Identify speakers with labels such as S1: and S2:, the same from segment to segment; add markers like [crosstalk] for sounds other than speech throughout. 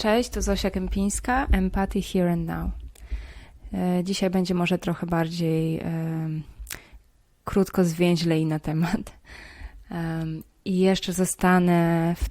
S1: Cześć, to Zosia Kępińska, Empathy Here and Now. E, dzisiaj będzie może trochę bardziej e, krótko, zwięźlej na temat. E, I jeszcze zostanę w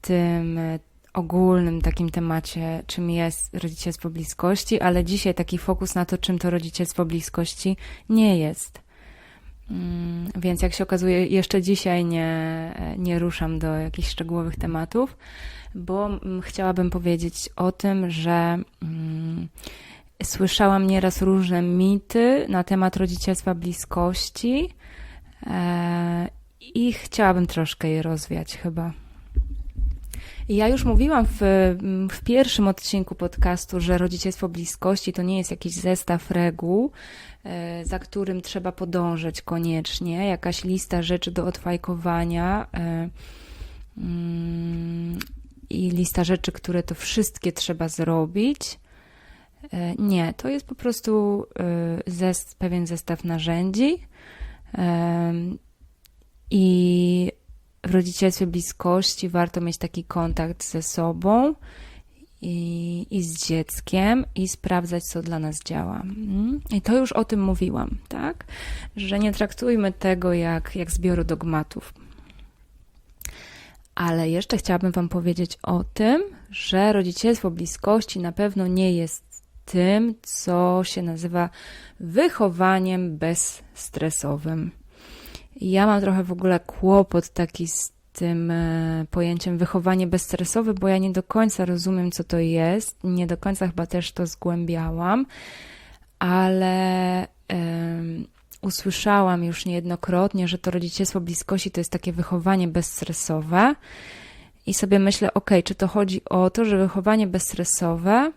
S1: tym ogólnym takim temacie, czym jest rodzicielstwo bliskości, ale dzisiaj taki fokus na to, czym to rodzicielstwo bliskości nie jest. Mm, więc jak się okazuje, jeszcze dzisiaj nie, nie ruszam do jakichś szczegółowych tematów, bo mm, chciałabym powiedzieć o tym, że mm, słyszałam nieraz różne mity na temat rodzicielstwa bliskości e, i chciałabym troszkę je rozwiać chyba. Ja już mówiłam w, w pierwszym odcinku podcastu, że rodzicielstwo bliskości to nie jest jakiś zestaw reguł, e, za którym trzeba podążać koniecznie, jakaś lista rzeczy do odfajkowania e, mm, i lista rzeczy, które to wszystkie trzeba zrobić. E, nie, to jest po prostu zest, pewien zestaw narzędzi i w rodzicielstwie bliskości warto mieć taki kontakt ze sobą i, i z dzieckiem i sprawdzać, co dla nas działa. Mm? I to już o tym mówiłam, tak? Że nie traktujmy tego jak, jak zbioru dogmatów. Ale jeszcze chciałabym Wam powiedzieć o tym, że rodzicielstwo bliskości na pewno nie jest tym, co się nazywa wychowaniem bezstresowym. Ja mam trochę w ogóle kłopot taki z tym e, pojęciem wychowanie bezstresowe, bo ja nie do końca rozumiem, co to jest. Nie do końca chyba też to zgłębiałam, ale um, usłyszałam już niejednokrotnie, że to rodzicielstwo bliskości to jest takie wychowanie bezstresowe. I sobie myślę, ok, czy to chodzi o to, że wychowanie bezstresowe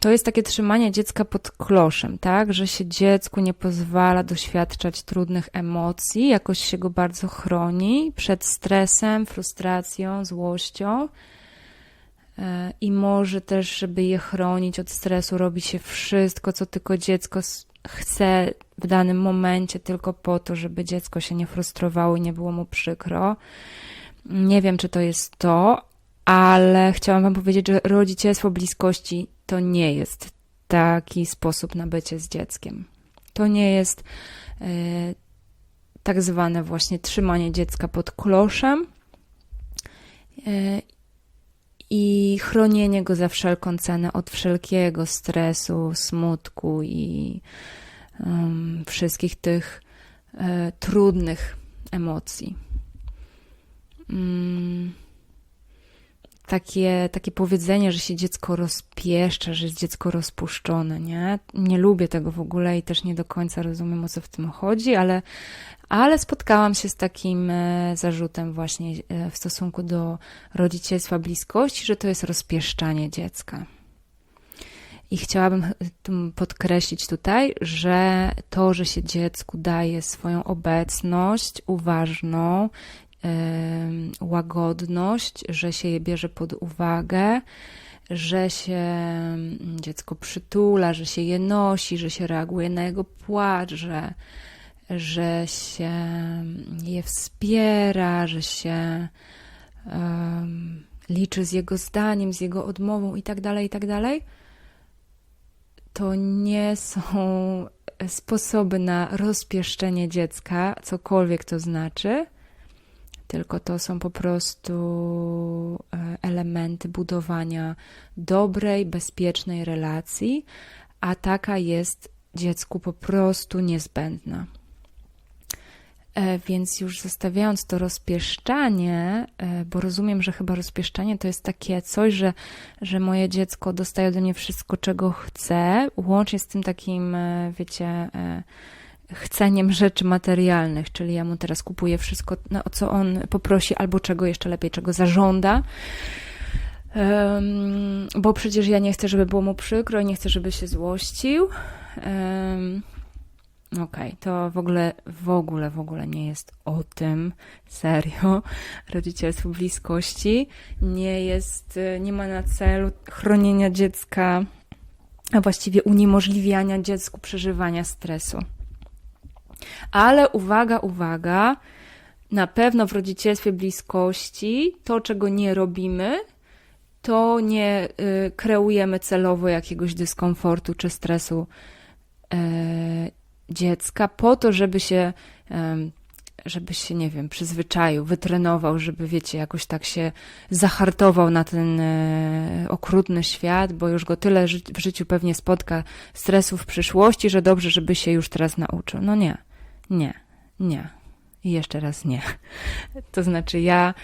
S1: to jest takie trzymanie dziecka pod kloszem, tak? Że się dziecku nie pozwala doświadczać trudnych emocji, jakoś się go bardzo chroni przed stresem, frustracją, złością. E, I może też, żeby je chronić od stresu, robi się wszystko, co tylko dziecko chce w danym momencie, tylko po to, żeby dziecko się nie frustrowało i nie było mu przykro. Nie wiem, czy to jest to, ale chciałam Wam powiedzieć, że rodzicielstwo bliskości to nie jest taki sposób na bycie z dzieckiem. To nie jest e, tak zwane właśnie trzymanie dziecka pod kloszem e, i chronienie go za wszelką cenę od wszelkiego stresu, smutku i wszystkich tych e, trudnych emocji. Mm takie, takie powiedzenie, że się dziecko rozpieszcza, że jest dziecko rozpuszczone, nie? Nie lubię tego w ogóle i też nie do końca rozumiem, o co w tym chodzi, ale, ale spotkałam się z takim e, zarzutem właśnie e, w stosunku do rodzicielstwa bliskości, że to jest rozpieszczanie dziecka. I chciałabym podkreślić tutaj, że to, że się dziecku daje swoją obecność uważną, łagodność, że się je bierze pod uwagę, że się dziecko przytula, że się je nosi, że się reaguje na jego płacz, że, że się je wspiera, że się um, liczy z jego zdaniem, z jego odmową i tak dalej, i tak to nie są sposoby na rozpieszczenie dziecka, cokolwiek to znaczy tylko to są po prostu e, elementy budowania dobrej, bezpiecznej relacji, a taka jest dziecku po prostu niezbędna. E, więc już zostawiając to rozpieszczanie, e, bo rozumiem, że chyba rozpieszczanie to jest takie coś, że, że moje dziecko dostaje ode mnie wszystko, czego chce, łącznie z tym takim, wiecie, chceniem rzeczy materialnych, czyli ja mu teraz kupuję wszystko, no, o co on poprosi, albo czego jeszcze lepiej, czego zażąda. Um, bo przecież ja nie chcę, żeby było mu przykro nie chcę, żeby się złościł. Um, Okej, okay, to w ogóle, w ogóle, w ogóle nie jest o tym, serio. [laughs] Rodzicielstwo bliskości nie jest, nie ma na celu chronienia dziecka, a właściwie uniemożliwiania dziecku przeżywania stresu. Ale uwaga, uwaga, na pewno w rodzicielstwie bliskości to, czego nie robimy, to nie y, kreujemy celowo jakiegoś dyskomfortu czy stresu e, dziecka po to, żeby się, em, żeby się, nie wiem, przyzwyczaił, wytrenował, żeby, wiecie, jakoś tak się zahartował na ten e, okrutny świat, bo już go tyle ży- w życiu pewnie spotka stresów w przyszłości, że dobrze, żeby się już teraz nauczył. No nie, nie, nie. I jeszcze raz nie. [laughs] To znaczy ja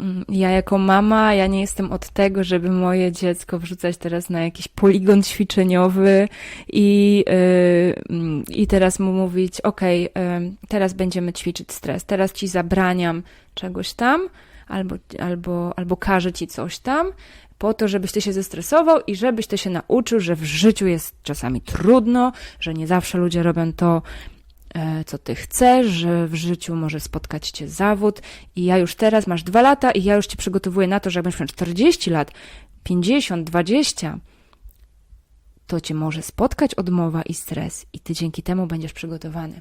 S1: Mm, ja jako mama, ja nie jestem od tego, żeby moje dziecko wrzucać teraz na jakiś poligon ćwiczeniowy i, yy, i teraz mu mówić, okej, yy, teraz będziemy ćwiczyć stres, teraz ci zabraniam czegoś tam, albo, albo, albo każę ci coś tam, po to, żebyś ty się zestresował i żebyś ty się nauczył, że w życiu jest czasami trudno, że nie zawsze ludzie robią to, co ty chcesz, że w życiu może spotkać cię zawód i ja już teraz masz dwa lata i ja już cię przygotowuję na to, że jak będziesz miał 40 lat, 50, 20, to cię może spotkać odmowa i stres i ty dzięki temu będziesz przygotowany.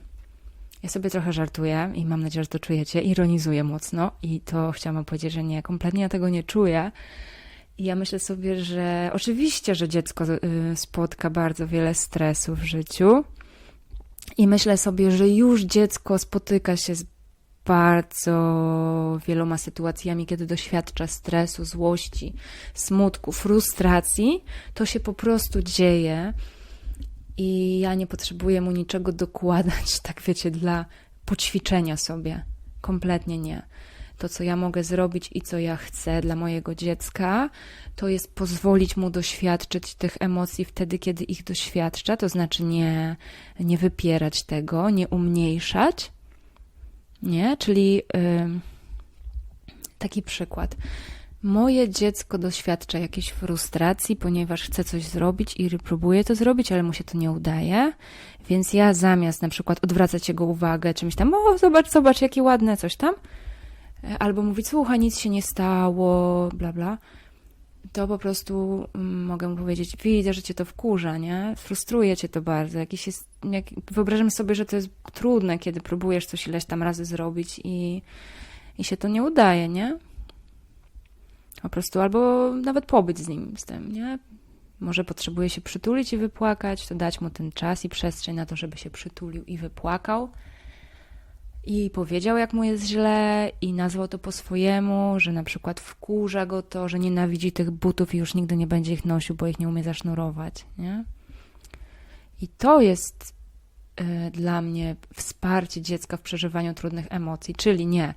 S1: Ja sobie trochę żartuję i mam nadzieję, że to czujecie, ironizuję mocno i to chciałam powiedzieć, że nie, kompletnie ja tego nie czuję. I ja myślę sobie, że oczywiście, że dziecko y, spotka bardzo wiele stresu w życiu, i myślę sobie, że już dziecko spotyka się z bardzo wieloma sytuacjami, kiedy doświadcza stresu, złości, smutku, frustracji. To się po prostu dzieje i ja nie potrzebuję mu niczego dokładać, [laughs] tak wiecie, dla poćwiczenia sobie. Kompletnie nie. To, co ja mogę zrobić i co ja chcę dla mojego dziecka, to jest pozwolić mu doświadczyć tych emocji wtedy, kiedy ich doświadcza, to znaczy nie, nie wypierać tego, nie umniejszać. Nie? Czyli yy, taki przykład. Moje dziecko doświadcza jakiejś frustracji, ponieważ chce coś zrobić i próbuje to zrobić, ale mu się to nie udaje. Więc ja zamiast na przykład odwracać jego uwagę czymś tam, o zobacz, zobacz, jakie ładne, coś tam, albo mówić, słuchaj, nic się nie stało, bla, bla, to po prostu mm, mogę mu powiedzieć, widzę, że cię to wkurza, nie? Frustruje cię to bardzo. Jakiś jest, jak, wyobrażam sobie, że to jest trudne, kiedy próbujesz coś ileś tam razy zrobić i, i się to nie udaje, nie? Po prostu, albo nawet pobyć z nim, z tym, nie? Może potrzebuje się przytulić i wypłakać, to dać mu ten czas i przestrzeń na to, żeby się przytulił i wypłakał i powiedział, jak mu jest źle, i nazwał to po swojemu, że na przykład wkurza go to, że nienawidzi tych butów i już nigdy nie będzie ich nosił, bo ich nie umie zasznurować. Nie? I to jest y, dla mnie wsparcie dziecka w przeżywaniu trudnych emocji, czyli nie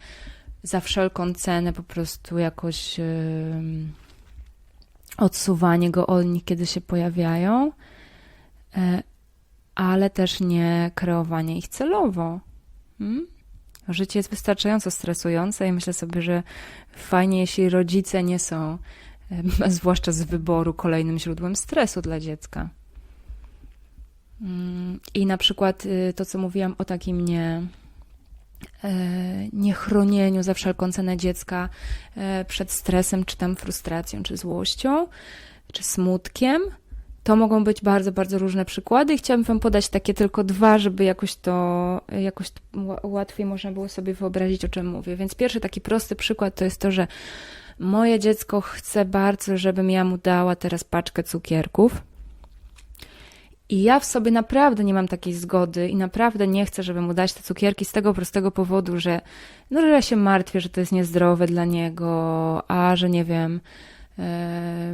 S1: za wszelką cenę po prostu jakoś y, odsuwanie go od nich, kiedy się pojawiają, y, ale też nie kreowanie ich celowo. Hmm? Życie jest wystarczająco stresujące i myślę sobie, że fajnie, jeśli rodzice nie są, [laughs] zwłaszcza z wyboru, kolejnym źródłem stresu dla dziecka. Mm, I na przykład y, to, co mówiłam o takim nie, e, niechronieniu za wszelką cenę dziecka e, przed stresem, czy tam frustracją, czy złością, czy smutkiem, to mogą być bardzo, bardzo różne przykłady i chciałabym Wam podać takie tylko dwa, żeby jakoś to, jakoś łatwiej można było sobie wyobrazić, o czym mówię. Więc pierwszy taki prosty przykład to jest to, że moje dziecko chce bardzo, żebym ja mu dała teraz paczkę cukierków. I ja w sobie naprawdę nie mam takiej zgody i naprawdę nie chcę, żeby mu dać te cukierki z tego prostego powodu, że, no, że ja się martwię, że to jest niezdrowe dla niego, a że nie wiem,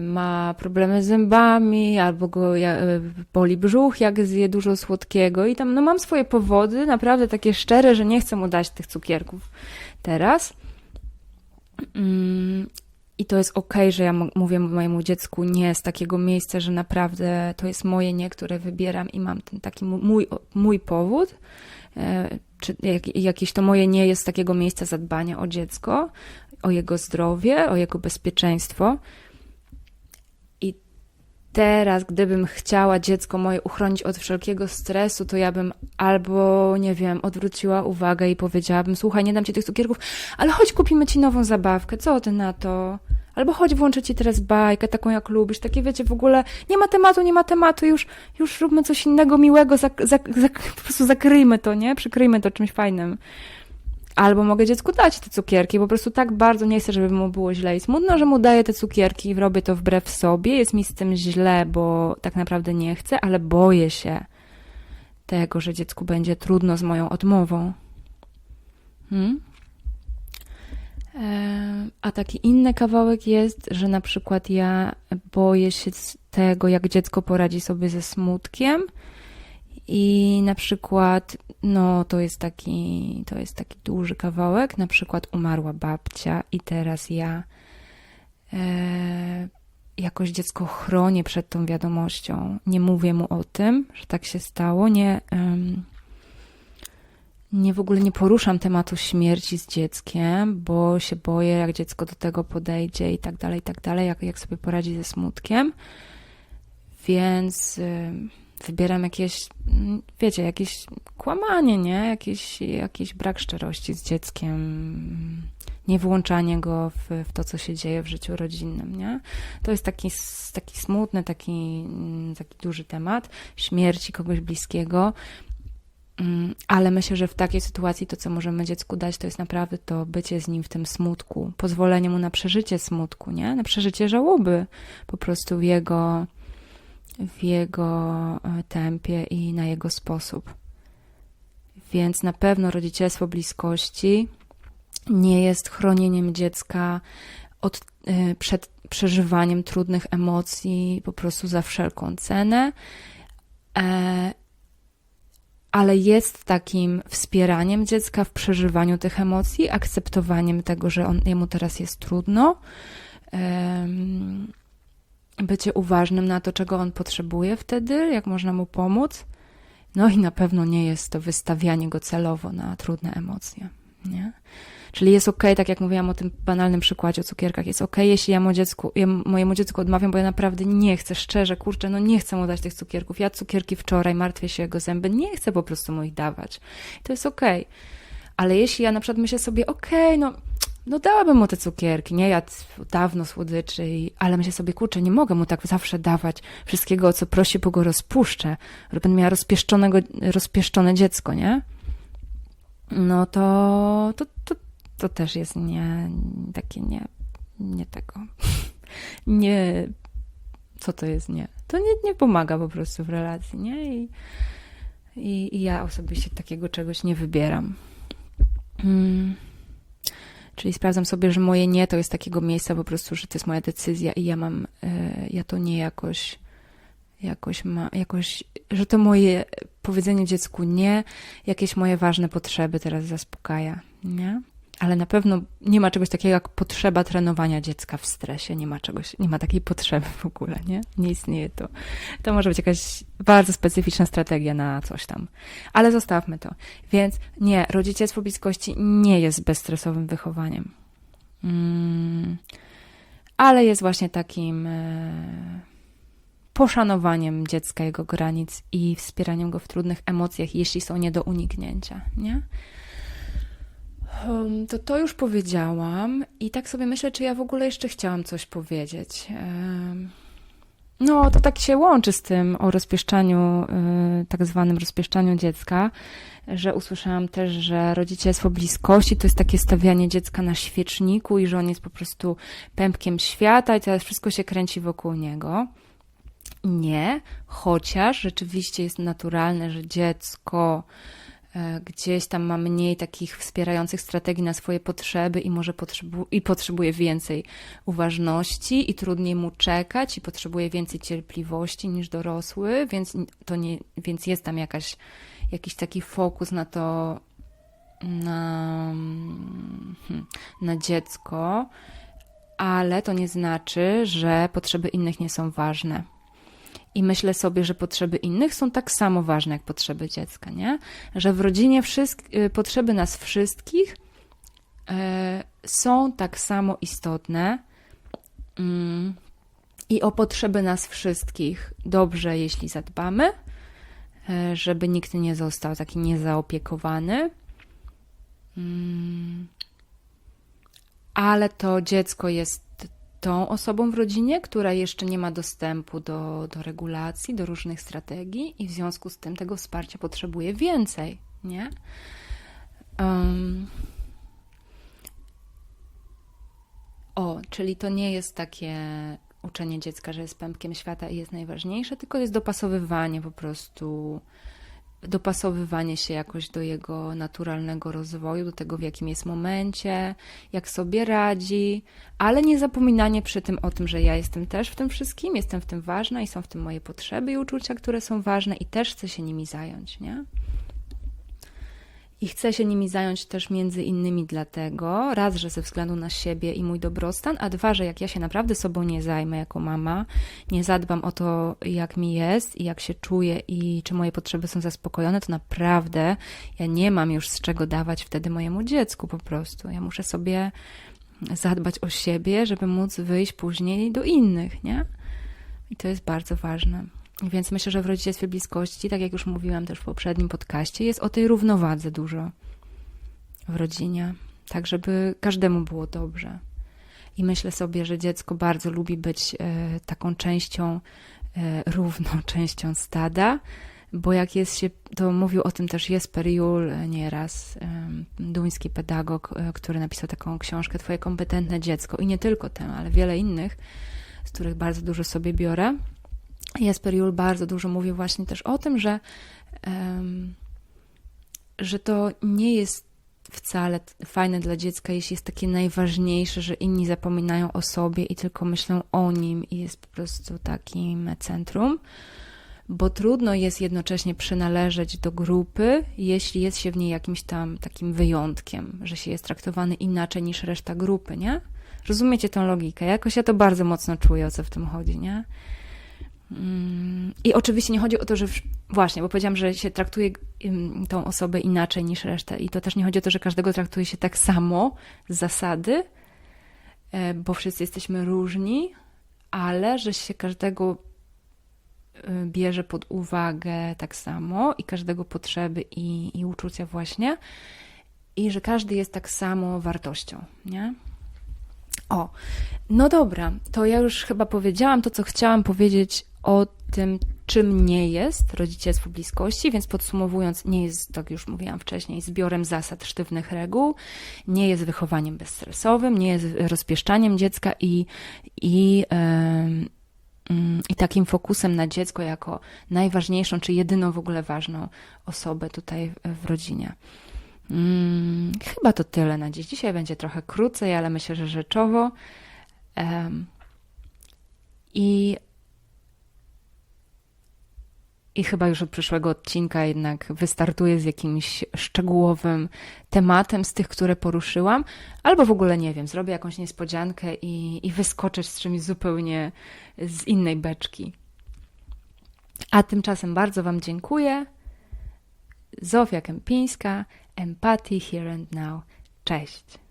S1: ma problemy z zębami, albo go e, boli brzuch, jak zje dużo słodkiego. I tam no mam swoje powody, naprawdę takie szczere, że nie chcę mu dać tych cukierków teraz. Mm, I to jest ok, że ja mówię mojemu dziecku nie z takiego miejsca, że naprawdę to jest moje nie, które wybieram i mam ten taki mój, mój powód, e, czy jakieś to moje nie jest z takiego miejsca zadbania o dziecko, o jego zdrowie, o jego bezpieczeństwo. I teraz, gdybym chciała dziecko moje uchronić od wszelkiego stresu, to ja bym albo, nie wiem, odwróciła uwagę i powiedziałabym: Słuchaj, nie dam ci tych cukierków, ale chodź kupimy ci nową zabawkę, co ty na to? Albo chodź, włączę ci teraz bajkę, taką jak lubisz, takie wiecie, w ogóle nie ma tematu, nie ma tematu, już, już róbmy coś innego miłego, zak, zak, zak, po prostu zakryjmy to, nie? Przykryjmy to czymś fajnym. Albo mogę dziecku dać te cukierki, po prostu tak bardzo nie chcę, żeby mu było źle i smutno, że mu daję te cukierki i robię to wbrew sobie. Jest mi z tym źle, bo tak naprawdę nie chcę, ale boję się tego, że dziecku będzie trudno z moją odmową. Hmm? E, a taki inny kawałek jest, że na przykład ja boję się tego, jak dziecko poradzi sobie ze smutkiem. I na przykład, no to jest taki, to jest taki duży kawałek. Na przykład umarła babcia i teraz ja e, jakoś dziecko chronię przed tą wiadomością. Nie mówię mu o tym, że tak się stało. Nie, nie w ogóle nie poruszam tematu śmierci z dzieckiem, bo się boję, jak dziecko do tego podejdzie i tak dalej, i tak dalej, jak, jak sobie poradzi ze smutkiem. Więc wybieram jakieś, wiecie, jakieś kłamanie, nie? Jakiś, jakiś brak szczerości z dzieckiem, nie włączanie go w, w to, co się dzieje w życiu rodzinnym, nie? To jest taki, taki smutny, taki, taki duży temat śmierci kogoś bliskiego. Mm, ale myślę, że w takiej sytuacji to, co możemy dziecku dać, to jest naprawdę to bycie z nim w tym smutku, pozwolenie mu na przeżycie smutku, nie? Na przeżycie żałoby po prostu w jego, w jego e, tempie i na jego sposób. Więc na pewno rodzicielstwo bliskości nie jest chronieniem dziecka od, e, przed przeżywaniem trudnych emocji po prostu za wszelką cenę e, ale jest takim wspieraniem dziecka w przeżywaniu tych emocji, akceptowaniem tego, że on, jemu teraz jest trudno, bycie uważnym na to, czego on potrzebuje wtedy, jak można mu pomóc. No i na pewno nie jest to wystawianie go celowo na trudne emocje. Nie? Czyli jest ok, tak jak mówiłam o tym banalnym przykładzie o cukierkach, jest ok, jeśli ja, dziecku, ja mojemu dziecku odmawiam, bo ja naprawdę nie chcę, szczerze, kurczę, no nie chcę mu dać tych cukierków. Ja cukierki wczoraj, martwię się jego zęby, nie chcę po prostu mu ich dawać. To jest ok. Ale jeśli ja na przykład myślę sobie, ok, no no dałabym mu te cukierki, nie jadł dawno słodyczy, i, ale myślę sobie, kurczę, nie mogę mu tak zawsze dawać wszystkiego, o co prosi, bo go rozpuszczę. Będę miała rozpieszczonego, rozpieszczone dziecko, nie? No to, to, to, to też jest nie, takie nie, nie tego. [laughs] nie, co to jest nie? To nie, nie pomaga po prostu w relacji, nie? I, i, i ja osobiście takiego czegoś nie wybieram. Hmm. Czyli sprawdzam sobie, że moje nie to jest takiego miejsca po prostu, że to jest moja decyzja i ja mam, e, ja to nie jakoś, jakoś ma, jakoś, że to moje powiedzenie dziecku nie, jakieś moje ważne potrzeby teraz zaspokaja, nie? Ale na pewno nie ma czegoś takiego jak potrzeba trenowania dziecka w stresie. Nie ma czegoś, nie ma takiej potrzeby w ogóle, nie? Nie istnieje to. To może być jakaś bardzo specyficzna strategia na coś tam. Ale zostawmy to. Więc nie, rodzicielstwo bliskości nie jest bezstresowym wychowaniem. Mm, ale jest właśnie takim e, poszanowaniem dziecka, jego granic i wspieraniem go w trudnych emocjach, jeśli są nie do uniknięcia, nie? To to już powiedziałam i tak sobie myślę, czy ja w ogóle jeszcze chciałam coś powiedzieć. No, to tak się łączy z tym o rozpieszczaniu, y, tak zwanym rozpieszczaniu dziecka, że usłyszałam też, że rodzicielstwo bliskości to jest takie stawianie dziecka na świeczniku i że on jest po prostu pępkiem świata i teraz wszystko się kręci wokół niego. Nie, chociaż rzeczywiście jest naturalne, że dziecko gdzieś tam ma mniej takich wspierających strategii na swoje potrzeby i może potrzebu i potrzebuje więcej uważności i trudniej mu czekać i potrzebuje więcej cierpliwości niż dorosły, więc to nie, więc jest tam jakaś, jakiś taki fokus na to, na, hmm, na dziecko, ale to nie znaczy, że potrzeby innych nie są ważne i myślę sobie, że potrzeby innych są tak samo ważne jak potrzeby dziecka, nie? Że w rodzinie y, potrzeby nas wszystkich y, są tak samo istotne. Mm, I o potrzeby nas wszystkich dobrze, jeśli zadbamy, y, żeby nikt nie został taki niezaopiekowany. Mm, ale to dziecko jest tą osobą w rodzinie, która jeszcze nie ma dostępu do, do regulacji, do różnych strategii i w związku z tym tego wsparcia potrzebuje więcej, nie? Um. O, czyli to nie jest takie uczenie dziecka, że jest pępkiem świata i jest najważniejsze, tylko jest dopasowywanie po prostu dopasowywanie się jakoś do jego naturalnego rozwoju, do tego, w jakim jest momencie, jak sobie radzi, ale nie zapominanie przy tym o tym, że ja jestem też w tym wszystkim, jestem w tym ważna i są w tym moje potrzeby i uczucia, które są ważne i też chcę się nimi zająć, nie? I chcę się nimi zająć też między innymi dlatego, raz, że ze względu na siebie i mój dobrostan, a dwa, że jak ja się naprawdę sobą nie zajmę jako mama, nie zadbam o to, jak mi jest i jak się czuję i czy moje potrzeby są zaspokojone, to naprawdę ja nie mam już z czego dawać wtedy mojemu dziecku po prostu. Ja muszę sobie zadbać o siebie, żeby móc wyjść później do innych, nie? I to jest bardzo ważne. Więc myślę, że w rodzicielstwie bliskości, tak jak już mówiłam też w poprzednim podcaście, jest o tej równowadze dużo w rodzinie, tak żeby każdemu było dobrze. I myślę sobie, że dziecko bardzo lubi być e, taką częścią, e, równą [laughs] częścią stada, bo jak jest się, to mówił o tym też Jesper Juhl e, nieraz, duński pedagog, który napisał taką książkę Twoje kompetentne dziecko i nie tylko tę, ale wiele innych, z których bardzo dużo sobie biorę. Jesper Juhl bardzo dużo mówił właśnie też o tym, że, że to nie jest wcale fajne dla dziecka, jeśli jest takie najważniejsze, że inni zapominają o sobie i tylko myślą o nim i jest po prostu takim centrum, bo trudno jest jednocześnie przynależeć do grupy, jeśli jest się w niej jakimś tam takim wyjątkiem, że się jest traktowany inaczej niż reszta grupy, nie? Rozumiecie tą logikę? Jakoś ja to bardzo mocno czuję, o co w tym chodzi, nie? I oczywiście nie chodzi o to, że właśnie, bo powiedziałam, że się traktuje tą osobę inaczej niż resztę. I to też nie chodzi o to, że każdego traktuje się tak samo z zasady, e, bo wszyscy jesteśmy różni, ale że się każdego e, bierze pod uwagę tak samo i każdego potrzeby i, i uczucia właśnie i że każdy jest tak samo wartością, nie? O, no dobra, to ja już chyba powiedziałam to, co chciałam powiedzieć o tym, czym nie jest rodzicielstwo bliskości, więc podsumowując, nie jest, tak już mówiłam wcześniej, zbiorem zasad sztywnych reguł, nie jest wychowaniem bezstresowym, nie jest rozpieszczaniem dziecka i, i, yy, i takim fokusem na dziecko jako najważniejszą, czy jedyną w ogóle ważną osobę tutaj w rodzinie. Hmm, chyba to tyle na dziś. Dzisiaj będzie trochę krócej, ale myślę, że rzeczowo. I i chyba już od przyszłego odcinka jednak wystartuję z jakimś szczegółowym tematem z tych, które poruszyłam, albo w ogóle nie wiem, zrobię jakąś niespodziankę i, i wyskoczę z czymś zupełnie z innej beczki. A tymczasem bardzo Wam dziękuję. Zofia Kępińska, Empathy Here and Now. Cześć.